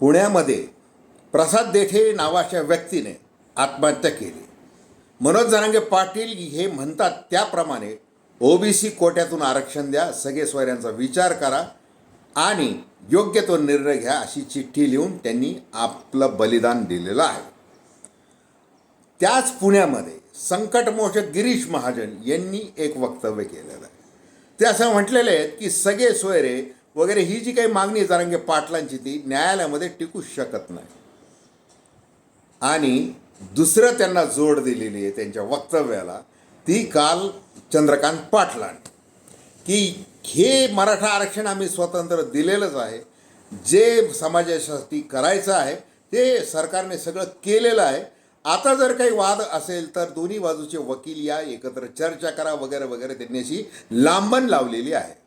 पुण्यामध्ये प्रसाद देठे नावाच्या व्यक्तीने आत्महत्या केली. मनोज जरांगे पाटील हे म्हणतात त्याप्रमाणे ओबीसी कोट्यातून आरक्षण द्या सगळे सोयऱ्यांचा विचार करा आणि योग्य तो निर्णय घ्या अशी चिठ्ठी लिहून त्यांनी आपलं बलिदान दिलेलं आहे. त्याच पुण्यामध्ये संकटमोचक गिरीश महाजन यांनी एक वक्तव्य केलेलं आहे. ते असं म्हटलेले आहेत की सगळे सोयरे वगैरे ही जी काही मागणी जारंगे पाटलांची ती न्यायालयामध्ये टिकू शकत नाही. आणि दुसरं त्यांना जोड दिलेली आहे त्यांच्या वक्तव्याला ती काल चंद्रकांत पाटलांनी. की हे मराठा आरक्षण आम्ही स्वतंत्र दिलेलंच आहे. जे समाजासाठी करायचं आहे ते सरकारने सगळं केलेलं आहे. आता जर काही वाद असेल तर दोन्ही बाजूचे वकील या एकत्र चर्चा करा वगैरे वगैरे त्यांनी अशी लांबण लावलेली आहे.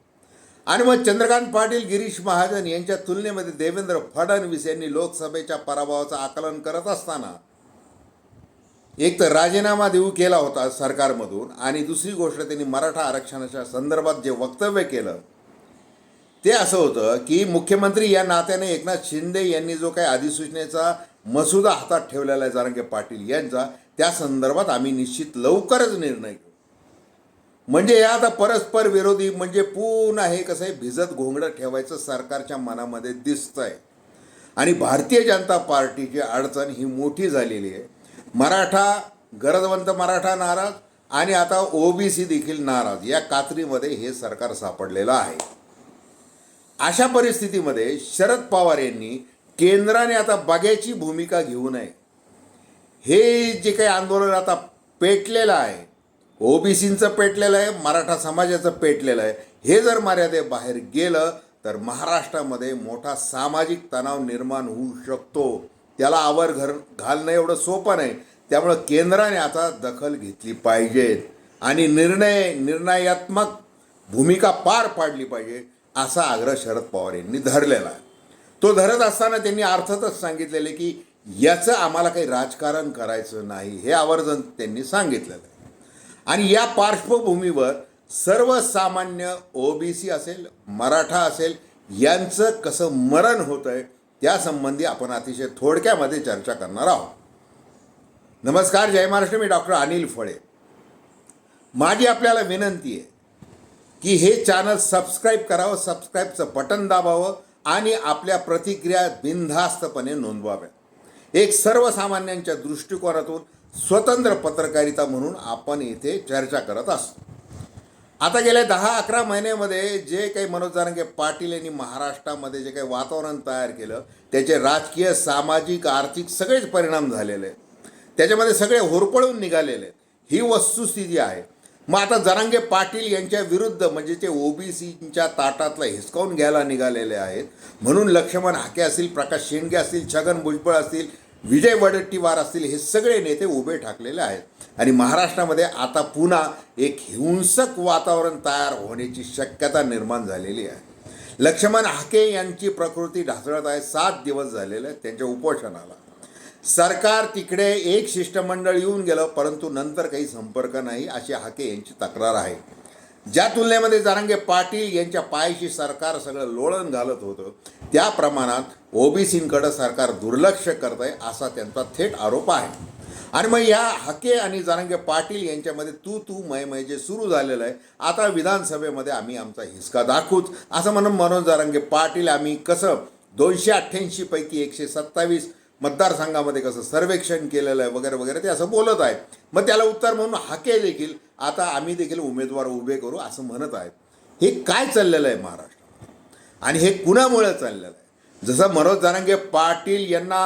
आणि मग चंद्रकांत पाटील गिरीश महाजन यांच्या तुलनेमध्ये देवेंद्र फडणवीस यांनी लोकसभेच्या पराभवाचं आकलन करत असताना एक तर राजीनामा देऊ केला होता सरकारमधून आणि दुसरी गोष्ट त्यांनी मराठा आरक्षणाच्या संदर्भात जे वक्तव्य केलं ते असं होतं की मुख्यमंत्री या नात्याने एकनाथ शिंदे यांनी जो काही अधिसूचनेचा मसुदा हातात ठेवलेला आहे जारंगे पाटील यांचा त्या संदर्भात आम्ही निश्चित लवकरच निर्णय म्हणजे या आता परस्पर विरोधी म्हणजे पुन्हा हे कसं आहे भिजत घोंगडं ठेवायचं सरकारच्या मनामध्ये दिसतंय. आणि भारतीय जनता पार्टीची अडचण ही मोठी झालेली आहे. मराठा गरजवंत मराठा नाराज आणि आता ओबीसी देखील नाराज. या कात्रीमध्ये हे सरकार सापडलेलं आहे. अशा परिस्थितीमध्ये शरद पवार यांनी केंद्राने आता बघ्याची भूमिका घेऊ नये. हे जे काही आंदोलन आता पेटलेलं आहे ओबीसींचं पेटलेलं आहे मराठा समाजाचं पेटलेलं आहे. हे जर मर्यादेबाहेर गेलं तर महाराष्ट्रामध्ये मोठा सामाजिक तणाव निर्माण होऊ शकतो. त्याला आवर घर घालणं एवढं सोपं नाही. त्यामुळं केंद्राने आता दखल घेतली पाहिजे. आणि निर्णय निर्णयात्मक भूमिका पार पाडली पाहिजे असा आग्रह शरद पवार यांनी धरलेला आहे. तो धरत असताना त्यांनी अर्थातच सांगितलेले की याचं आम्हाला काही राजकारण करायचं नाही हे आवर्जन त्यांनी सांगितलेलं आहे. आणि या पार्श्वभूमीवर सर्वसामान्य ओबीसी असेल मराठा असेल यांचं कसं मरण होतं आहे त्यासंबंधी आपण अतिशय थोडक्यामध्ये चर्चा करणार आहोत. नमस्कार जय महाराष्ट्र. मी डॉक्टर अनिल फळे. माझी आपल्याला विनंती आहे की हे चॅनल सबस्क्राईब करावं सबस्क्राईबचं बटन दाबावं आणि आपल्या प्रतिक्रिया बिनधास्तपणे नोंदवाव्या एक सर्वसामान्यांच्या दृष्टिकोनातून स्वतंत्र पत्रकारिता म्हणून आपण इथे चर्चा करत असतो. आता गेल्या दहा अकरा महिन्यामध्ये जे काही मनोज जारंगे पाटील यांनी महाराष्ट्रामध्ये जे काही वातावरण तयार केलं त्याचे राजकीय सामाजिक आर्थिक सगळेच परिणाम झालेले आहेत. त्याच्यामध्ये सगळे होरपळून निघालेले आहेत. ही वस्तुस्थिती आहे. मग आता जरांगे पाटील यांच्या विरुद्ध म्हणजे ते ओबीसीच्या ताटातला हिसकावून घ्यायला निघालेले आहेत. म्हणून लक्ष्मण हाके असतील प्रकाश शेंडगे असतील छगन भुजबळ असतील विजय वडेट्टीवार असतील हे सगळे नेते उभे ठाकलेले आहेत. आणि महाराष्ट्रामध्ये आता पुन्हा एक हिंसक वातावरण तयार होण्याची शक्यता निर्माण झालेली आहे. लक्ष्मण हाके यांची प्रकृती ढासळत आहे. सात दिवस झालेले त्यांच्या उपोषणाला. सरकार तिकडे एक शिष्टमंडळ येऊन गेलं परंतु नंतर काही संपर्क नाही अशी हाके यांची तक्रार आहे. ज्या तुलनेमध्ये जारांगे पाटील यांच्या पायाशी सरकार सगळं लोळण घालत होतं त्या प्रमाणात ओबीसींकडं सरकार दुर्लक्ष करत आहे असा त्यांचा थेट आरोप आहे. आणि मग या हके आणि जारांगे पाटील यांच्यामध्ये तू तू मय मय जे सुरू झालेलं आहे आता विधानसभेमध्ये आम्ही आमचा हिसका दाखवूच. असं म्हणून मनोज जारांगे पाटील आम्ही कसं दोनशे अठ्ठ्याऐंशीपैकी एकशे सत्तावीस मतदारसंघामध्ये कसं सर्वेक्षण केलेलं आहे वगैरे वगैरे ते असं बोलत आहेत. मग त्याला उत्तर म्हणून हाके देखील आता आम्ही देखील उमेदवार उभे करू असं म्हणत आहेत. हे काय चाललेलं आहे महाराष्ट्रात आणि हे कुणामुळे चाललेलं आहे? जसं मनोज जारांगे पाटील यांना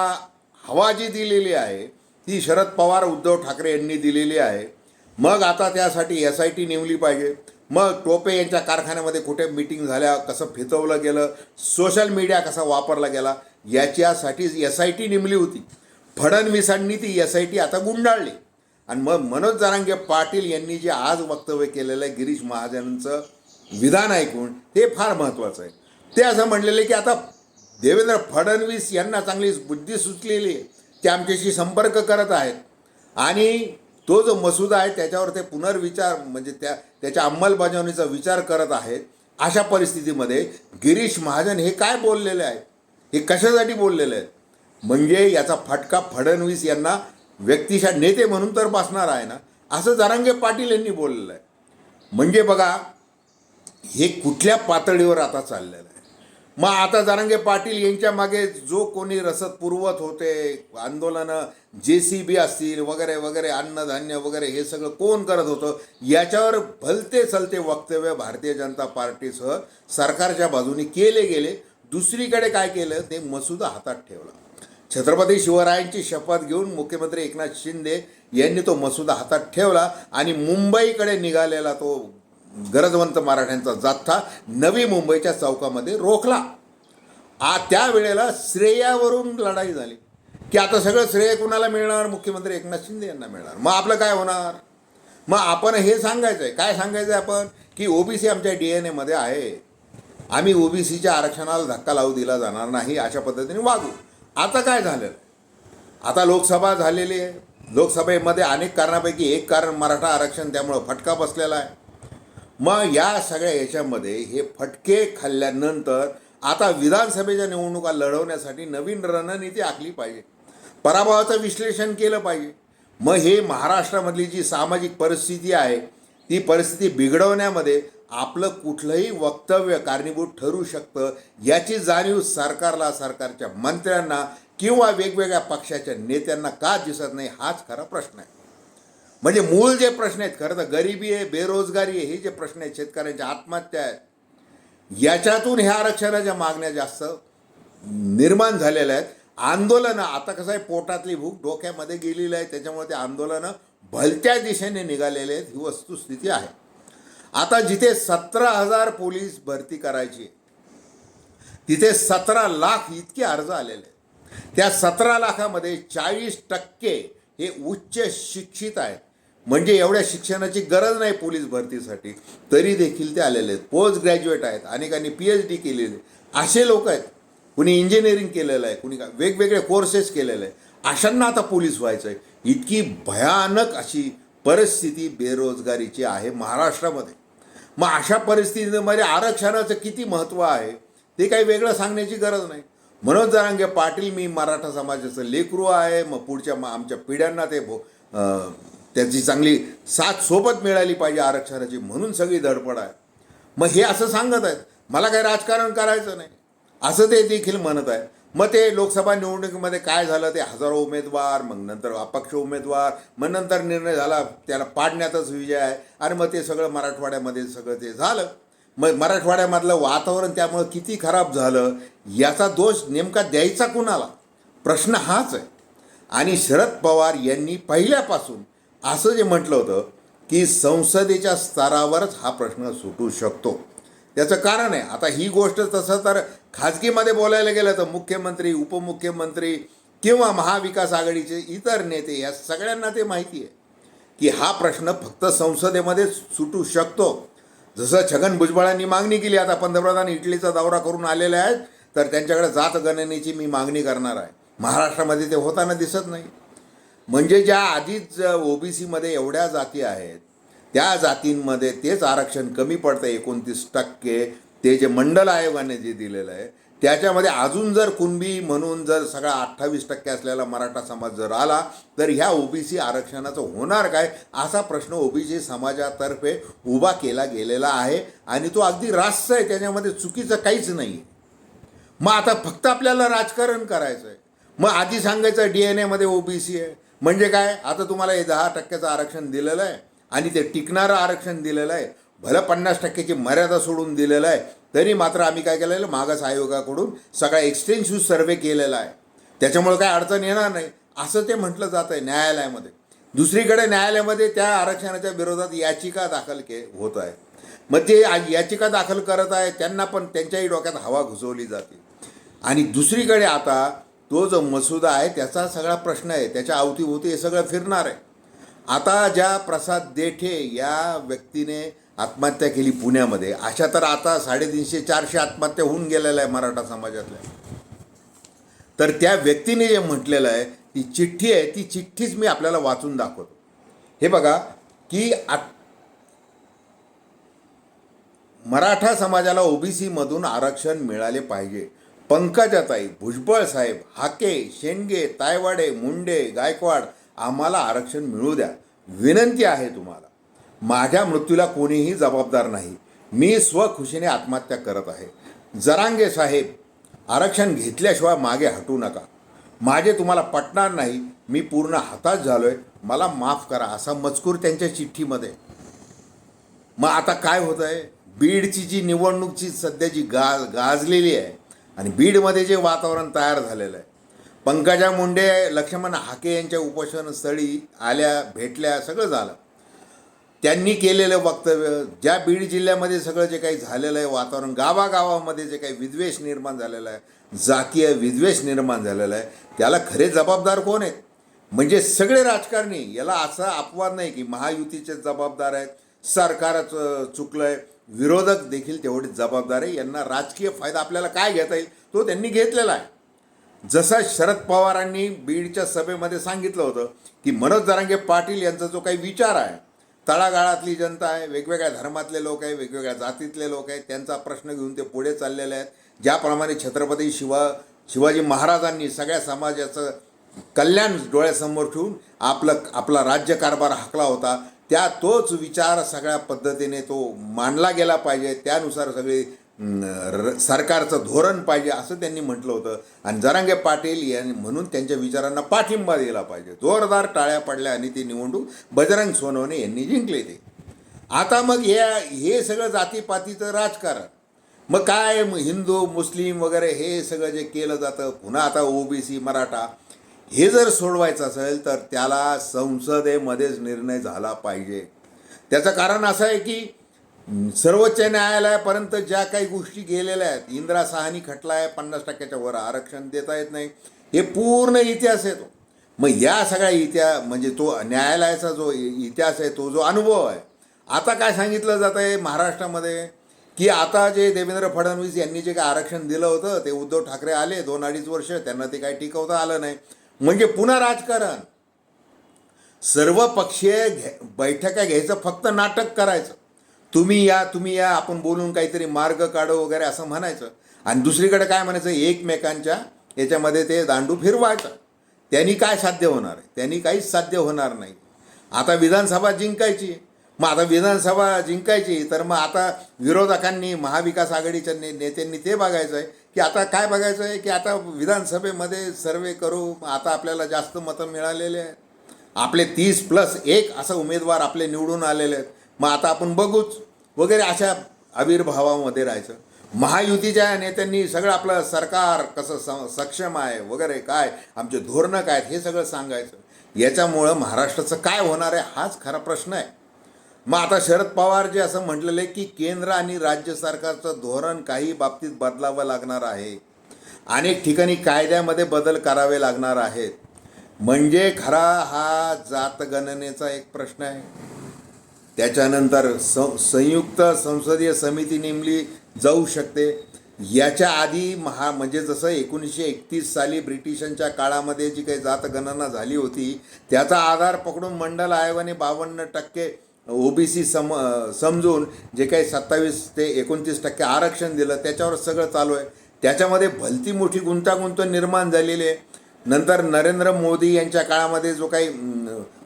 हवा जी दिलेली आहे ती शरद पवार उद्धव ठाकरे यांनी दिलेली आहे. मग आता त्यासाठी एस आय टी नेमली पाहिजे. मग टोपे यांच्या कारखान्यामध्ये कुठे मिटिंग झाल्या कसं फितवलं गेलं सोशल मीडिया कसा वापरला गेला याच्यासाठी एस आय टी नेमली होती. फडणवीसांनी ती एस आय टी आता गुंडाळली. आणि मग मनोज जारांगे पाटील यांनी जे आज वक्तव्य केलेलं आहे गिरीश महाजनांचं विधान ऐकून ते फार महत्त्वाचं आहे. ते असं म्हणलेलं आहे की आता देवेंद्र फडणवीस यांना चांगलीच बुद्धी सुचलेली आहे. ते आमच्याशी संपर्क करत आहेत. आणि तो जो मसुदा आहे त्याच्यावर ते पुनर्विचार म्हणजे त्या त्याच्या अंमलबजावणीचा विचार करत आहेत. अशा परिस्थितीमध्ये गिरीश महाजन हे काय बोललेले आहेत? हे कशासाठी बोललेले आहेत? म्हणजे याचा फटका फडणवीस यांना व्यक्तिशा नेते म्हणून तर बसणार आहे ना? असं जरांगे पाटील यांनी बोललेलं आहे. म्हणजे बघा हे कुठल्या पातळीवर आता चाललेलं आहे? मग आता जरांगे पाटील यांच्या मागे जो कोणी रसद पुरवत होते आंदोलनं जे सी बी असतील वगैरे वगैरे अन्नधान्य वगैरे हे सगळं कोण करत होतं याच्यावर भलते चलते वक्तव्य भारतीय जनता पार्टीसह सरकारच्या बाजूने केले गेले. दुसरीकडे काय केलं ते मसुदा हातात ठेवला. छत्रपती शिवरायांची शपथ घेऊन मुख्यमंत्री एकनाथ शिंदे यांनी तो मसुदा हातात ठेवला आणि मुंबईकडे निघालेला तो गरजवंत मराठ्यांचा जाथा नवी मुंबईच्या चौकामध्ये रोखला. आ त्यावेळेला श्रेयावरून लढाई झाली. की आता सगळं श्रेय कुणाला मिळणार? मुख्यमंत्री एकनाथ शिंदे यांना मिळणार. मग आपलं काय होणार? मग आपण हे सांगायचं आहे काय सांगायचं आहे आपण? की ओबीसी आमच्या डी एन एमध्ये आहे. आम्ही ओबीसीच्या आरक्षणाला धक्का लावू दिला जाणार नाही अशा पद्धतीने वागू. आता काय झालं? आता लोकसभा झालेली आहे. लोकसभेमध्ये अनेक कारणापैकी एक कारण मराठा आरक्षण त्यामुळं फटका बसलेला आहे. मग या सगळ्या याच्यामध्ये हे फटके खाल्ल्यानंतर आता विधानसभेच्या निवडणुका लढवण्यासाठी नवीन रणनीती आखली पाहिजे. पराभवाचं विश्लेषण केलं पाहिजे. मग हे महाराष्ट्रामधली जी सामाजिक परिस्थिती आहे ती परिस्थिती बिघडवण्यामध्ये आपलं कुठलंही वक्तव्य कारणीभूत ठरू शकतं याची जाणीव सरकारला सरकारच्या मंत्र्यांना किंवा वेगवेगळ्या पक्षाच्या नेत्यांना का दिसत नाही हाच खरा प्रश्न आहे. म्हणजे मूळ जे प्रश्न आहेत खरं तर गरिबी आहे बेरोजगारी आहे हे जे प्रश्न आहेत शेतकऱ्यांच्या आत्महत्या आहेत याच्यातून ह्या आरक्षणाच्या मागण्या जास्त निर्माण झालेल्या आहेत. आंदोलनं आता कसं आहे पोटातली भूक डोक्यामध्ये गेलेली आहे त्याच्यामुळे ते आंदोलनं भलत्या दिशेने निघालेले आहेत ही वस्तुस्थिती आहे. आता जिथे सतरा हजार पोलीस भरती करायची आहे, तिथे सतरा लाख इतके अर्ज आलेले आहेत. त्या सतरा लाखामध्ये चाळीस टक्के हे उच्च शिक्षित आहेत. म्हणजे एवढ्या शिक्षणाची गरज नाही पोलीस भरतीसाठी तरी देखील ते आलेले आहेत. पोस्ट ग्रॅज्युएट आहेत अनेकांनी पी एच डी केलेले असे लोक आहेत कुणी इंजिनिअरिंग केलेलं आहे कुणी वेगवेगळे कोर्सेस केलेले आहे अशांना आता पोलीस व्हायचं आहे इतकी भयानक अशी परिस्थिती बेरोजगारीची आहे महाराष्ट्रामध्ये. मग अशा परिस्थितीमध्ये आरक्षणाचं किती महत्त्व आहे ते काही वेगळं सांगण्याची गरज नाही. मनोज जरांगे पाटील मी मराठा समाजाचं लेकरू आहे. मग पुढच्या मग आमच्या पिढ्यांना ते भो त्याची चांगली साथ सोबत मिळाली पाहिजे आरक्षणाची म्हणून सगळी धडपड आहे. मग हे असं सांगत आहेत. मला काही राजकारण करायचं नाही. असं ते देखील म्हणत आहे मग ते लोकसभा निवडणुकीमध्ये काय झालं? ते हजारो उमेदवार मग नंतर अपक्ष उमेदवार मग नंतर निर्णय झाला त्याला पाडण्यातच विजय आहे. आणि मग ते सगळं मराठवाड्यामध्ये सगळं ते झालं. मग मराठवाड्यामधलं वातावरण त्यामुळं किती खराब झालं याचा दोष नेमका द्यायचा कुणाला? प्रश्न हाच आहे. आणि शरद पवार यांनी पहिल्यापासून असं जे म्हटलं होतं की संसदेच्या स्तरावरच हा प्रश्न सुटू शकतो. त्याचं कारण आहे आता ही गोष्ट तसं तर खाजगीमध्ये बोलायला गेलं तर मुख्यमंत्री उपमुख्यमंत्री किंवा महाविकास आघाडीचे इतर नेते या सगळ्यांना ते माहिती आहे की हा प्रश्न फक्त संसदेमध्ये सुटू शकतो. जसं छगन भुजबळांनी मागणी केली आता पंतप्रधान इटलीचा दौरा करून आलेले आहेत तर त्यांच्याकडे जात गणनेची मी मागणी करणार आहे. महाराष्ट्रामध्ये ते होताना दिसत नाही. म्हणजे ज्या आधीच ओबीसीमध्ये एवढ्या जाती आहेत त्या जातींमध्ये तेच आरक्षण कमी पडतं एकोणतीस टक्के. ते जे मंडल आयोगाने जे दिलेलं आहे त्याच्यामध्ये अजून जर कुणबी म्हणून जर सगळा अठ्ठावीस टक्के असलेला मराठा समाज जर आला तर ह्या ओबीसी आरक्षणाचं होणार काय असा प्रश्न ओबीसी समाजातर्फे उभा केला गेलेला आहे. आणि तो अगदी रास्त आहे त्याच्यामध्ये चुकीचं काहीच नाही मग आता फक्त आपल्याला राजकारण करायचं आहे मग आधी सांगायचं डी एन एमध्ये ओबीसी आहे. म्हणजे काय? आता तुम्हाला हे दहा टक्क्याचं आरक्षण दिलेलं आहे आणि ते टिकणारं आरक्षण दिलेलं आहे. भलं पन्नास टक्क्याची मर्यादा सोडून दिलेलं आहे. तरी मात्र आम्ही काय केलेलं आहे, मागास आयोगाकडून सगळा एक्सटेन्सिव्ह सर्वे केलेला आहे. त्याच्यामुळे काय अडचण येणार नाही. असं ते म्हटलं जात आहे न्यायालयामध्ये. दुसरीकडे न्यायालयामध्ये त्या आरक्षणाच्या विरोधात याचिका दाखल के होत आहे. मग ते याचिका दाखल करत आहे त्यांना पण त्यांच्याही डोक्यात हवा घुसवली जाते. आणि दुसरीकडे आता तो जो मसुदा आहे त्याचा सगळा प्रश्न आहे. त्याच्या अवतीभोवती हे सगळं फिरणार आहे. आता ज्या प्रसाद देठे या व्यक्तीने आत्महत्या केली पुण्यामध्ये अशा तर आता साडेतीनशे चारशे आत्महत्या होऊन गेलेल्या आहे मराठा समाजातल्या. तर त्या व्यक्तीने जे म्हटलेलं आहे ती चिठ्ठी आहे ती चिठ्ठीच मी आपल्याला वाचून दाखवतो. हे बघा की आत मराठा समाजाला ओबीसीमधून आरक्षण मिळाले पाहिजे. पंकजाताई भुजबळ साहेब हाके शेंडगे तायवाडे मुंडे गायकवाड आम्हाला आरक्षण मिळू द्या. विनंती आहे तुम्हाला. माझ्या मृत्यूला कोणीही जबाबदार नाही. मी स्वखुशीने आत्महत्या करत आहे. जरांगे साहेब आरक्षण घेतल्याशिवाय मागे हटू नका. माझे तुम्हाला पटणार नाही. मी पूर्ण हातात झालोय. मला माफ करा असा मजकूर त्यांच्या चिठ्ठीमध्ये. मग आता काय होत आहे बीडची जी निवडणूकची सध्या जी गाज गाजलेली आहे आणि बीडमध्ये जे वातावरण तयार झालेलं आहे. पंकजा मुंडे लक्ष्मण हाके यांच्या उपोषणस्थळी आल्या भेटल्या सगळं झालं. त्यांनी केलेलं वक्तव्य ज्या बीड जिल्ह्यामध्ये सगळं जे काही झालेलं आहे वातावरण गावागावामध्ये जे काही विद्वेष निर्माण झालेला आहे जातीय विद्वेष निर्माण झालेला आहे त्याला खरे जबाबदार कोण आहेत? म्हणजे सगळे राजकारणी याला असा अपवाद नाही की महायुतीचे जबाबदार आहेत सरकारच चुकलं आहे विरोधक देखील तेवढे जबाबदार आहे यांना राजकीय फायदा आपल्याला काय घेता येईल तो त्यांनी घेतलेला आहे. जसं शरद पवारांनी बीडच्या सभेमध्ये सांगितलं होतं की मनोज दरांगे पाटील यांचा जो काही विचार आहे तळागाळातली जनता आहे वेगवेगळ्या धर्मातले लोक आहे वेगवेगळ्या जातीतले लोक आहेत त्यांचा प्रश्न घेऊन ते पुढे चाललेले आहेत. ज्याप्रमाणे छत्रपती शिवा शिवाजी महाराजांनी सगळ्या समाजाचं कल्याण डोळ्यासमोर ठेवून आपलं आपला राज्यकारभार हाकला होता त्या तोच विचार सगळ्या पद्धतीने तो मांडला गेला पाहिजे. त्यानुसार सगळे र- सरकारचं धोरण पाहिजे असं त्यांनी म्हटलं होतं. आणि जरांगे पाटील यांनी म्हणून त्यांच्या विचारांना पाठिंबा दिला पाहिजे. जोरदार टाळ्या पडल्या आणि ती निवडणूक बजरंग सोनवणे यांनी जिंकले ते. आता मग हे हे सगळं जातीपातीचं राजकारण. मग काय हिंदू मुस्लिम वगैरे हे सगळं जे केलं जातं पुन्हा आता ओबीसी मराठा हे जर सोडवायचं असेल तर त्याला संसदेमध्येच निर्णय झाला पाहिजे. त्याचं कारण असं आहे की सर्वोच्च न्यायालयापर्यंत ज्या काही गोष्टी गेलेल्या आहेत इंदिरा सहानी खटला आहे पन्नास टक्क्याच्या वर आरक्षण देता येत नाही हे पूर्ण इतिहास आहे तो. मग या सगळ्या इतिहास म्हणजे तो न्यायालयाचा जो इतिहास आहे तो जो अनुभव आहे आता काय सांगितलं जातं आहे महाराष्ट्रामध्ये? की आता जे देवेंद्र फडणवीस यांनी जे काय आरक्षण दिलं होतं ते उद्धव ठाकरे आले दोन अडीच वर्ष त्यांना ते काही टिकवता आलं नाही. म्हणजे पुन्हा राजकारण. सर्व पक्षीय घे बैठका घ्यायचं फक्त नाटक करायचं. तुम्ही या तुम्ही या आपण बोलून काहीतरी मार्ग काढू वगैरे असं म्हणायचं. आणि दुसरीकडे काय म्हणायचं एकमेकांच्या याच्यामध्ये ते दांडू फिरवायचं. त्यांनी काय साध्य होणार आहे? त्यांनी काहीच साध्य होणार नाही. आता विधानसभा जिंकायची. मग आता विधानसभा जिंकायची तर मग आता विरोधकांनी महाविकास आघाडीच्या ने नेत्यांनी ते बघायचं आहे की आता काय बघायचं आहे की आता विधानसभेमध्ये सर्वे करू मग आता आपल्याला जास्त मतं मिळालेले आहेत. आपले तीस प्लस एक असं उमेदवार आपले निवडून आलेले आहेत. मग आता आपण बघूच वगैरे अशा आविर्भावामध्ये राहायचं. महायुतीच्या नेत्यांनी सगळं आपलं सरकार कसं स सक्षम आहे वगैरे काय आमचे धोरणं काय आहेत हे सगळं सांगायचं. याच्यामुळं महाराष्ट्राचं काय होणार आहे हाच खरा प्रश्न आहे. मग आता शरद पवार जे असं म्हटलेलं आहे की केंद्र आणि राज्य सरकारचं धोरण काही बाबतीत बदलावं लागणार आहे. अनेक ठिकाणी कायद्यामध्ये बदल करावे लागणार आहेत. म्हणजे खरा हा जातगणनेचा एक प्रश्न आहे. त्याच्यानंतर स संयुक्त संसदीय समिती नेमली जाऊ शकते. याच्या आधी महा म्हणजे जसं एकोणीसशे एकतीस साली ब्रिटिशांच्या काळामध्ये जी काही जातगणना झाली होती त्याचा आधार पकडून मंडल आयोगाने बावन्न टक्के ओ बी सी सम समजून जे काही सत्तावीस ते एकोणतीस टक्के आरक्षण दिलं त्याच्यावर सगळं चालू आहे. त्याच्यामध्ये भलती मोठी गुंतागुंत निर्माण झालेली आहे. नंतर नरेंद्र मोदी यांच्या काळामध्ये जो काही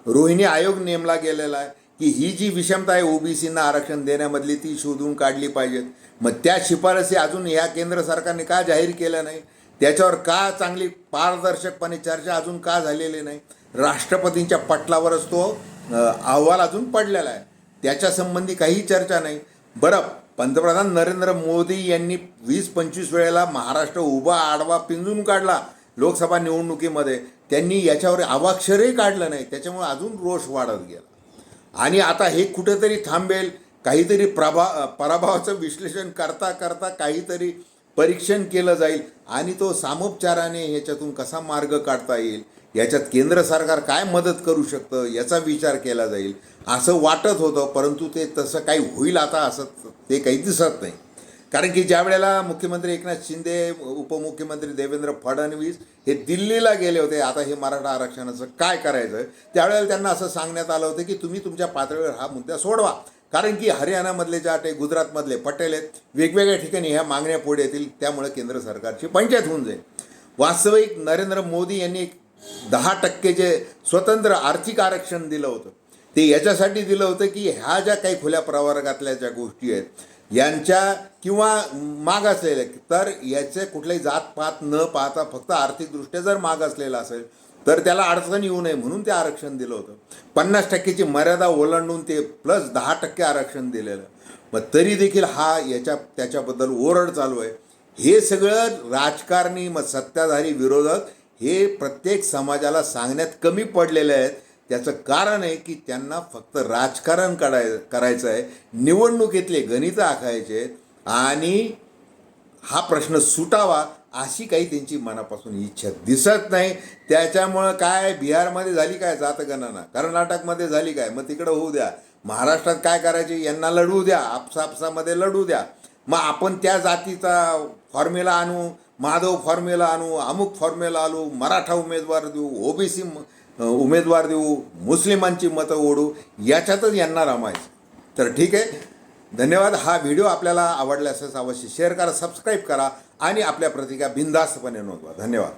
रोहिणी आयोग नेमला गेलेला आहे की ही जी विषमता आहे ओबीसींना आरक्षण देण्यामधली ती शोधून काढली पाहिजेत. मग त्या शिफारसी अजून ह्या केंद्र सरकारने का जाहीर केल्या नाही? त्याच्यावर का चांगली पारदर्शकपणे चर्चा अजून का झालेली नाही? राष्ट्रपतींच्या पटलावरच तो अहवाल अजून पडलेला आहे. त्याच्या संबंधी काही चर्चा नाही. बरं पंतप्रधान नरेंद्र मोदी यांनी वीस पंचवीस वेळेला महाराष्ट्र उभा आडवा पिंजून काढला लोकसभा निवडणुकीमध्ये. त्यांनी याच्यावर अवाक्षरही काढलं नाही. त्याच्यामुळे अजून रोष वाढत गेला. आणि आता हे कुठेतरी थांबेल. काहीतरी प्रभा पराभवाचं विश्लेषण करता करता काहीतरी परीक्षण केलं जाईल. आणि तो सामोपचाराने ह्याच्यातून कसा मार्ग काढता येईल? याच्यात केंद्र सरकार काय मदत करू शकतं याचा विचार केला जाईल असं वाटत होतं परंतु ते तसं काही होईल आता असं ते काही दिसत नाही. कारण की ज्या वेळेला मुख्यमंत्री एकनाथ शिंदे उपमुख्यमंत्री देवेंद्र फडणवीस हे दिल्लीला गेले होते आता हे मराठा आरक्षणाचं काय करायचं त्यावेळेला त्यांना असं सांगण्यात आलं होतं की तुम्ही तुमच्या पातळीवर हा मुद्दा सोडवा. कारण की हरियाणामधले जाट आहे गुजरातमधले पटेल आहेत वेगवेगळ्या ठिकाणी ह्या मागण्या पुढे येतील त्यामुळे केंद्र सरकारची पंचायत होऊन जाईल. वास्तविक नरेंद्र मोदी यांनी दहा टक्के जे स्वतंत्र आर्थिक आरक्षण दिलं होतं ते याच्यासाठी दिलं होतं की ह्या ज्या काही खुल्या प्रवर्गातल्या ज्या गोष्टी आहेत यांच्या किंवा माग असलेल्या तर याचे कुठलाही जातपात न पाहता फक्त आर्थिकदृष्ट्या जर माग असलेला असेल तर त्याला अडचण येऊ नये म्हणून ते आरक्षण दिलं होतं. पन्नास टक्केची मर्यादा ओलांडून ते प्लस दहा टक्के आरक्षण दिलेलं. मग तरी देखील हा याच्या त्याच्याबद्दल ओरड चालू आहे. हे सगळं राजकारणी मग सत्ताधारी विरोधक हे प्रत्येक समाजाला सांगण्यात कमी पडलेले आहेत. त्याचं कारण आहे की त्यांना फक्त राजकारण कराय करायचं आहे. निवडणुकीतले गणितं आखायचे आणि हा प्रश्न सुटावा अशी काही त्यांची मनापासून इच्छा दिसत नाही. त्याच्यामुळं काय बिहारमध्ये झाली काय जातगणना? कर्नाटकमध्ये झाली काय? मग तिकडं होऊ द्या. महाराष्ट्रात काय करायचे? यांना लढवू द्या. आपसापसामध्ये लढू द्या. मग आपण त्या जातीचा फॉर्म्युला आणू. माधव फॉर्म्युला आणू अमुक फॉर्म्युला आणू मराठा उमेदवार देऊ ओबीसी उमेदवार देऊ मुस्लिमांची मतं ओढू याच्यातच यांना रमायचं. तर ठीक आहे. धन्यवाद. हा व्हिडिओ आपल्याला आवडला अवश्य शेअर करा सबस्क्राईब करा आणि आपल्या प्रतिका बिनधास्तपणे नोंदवा. धन्यवाद.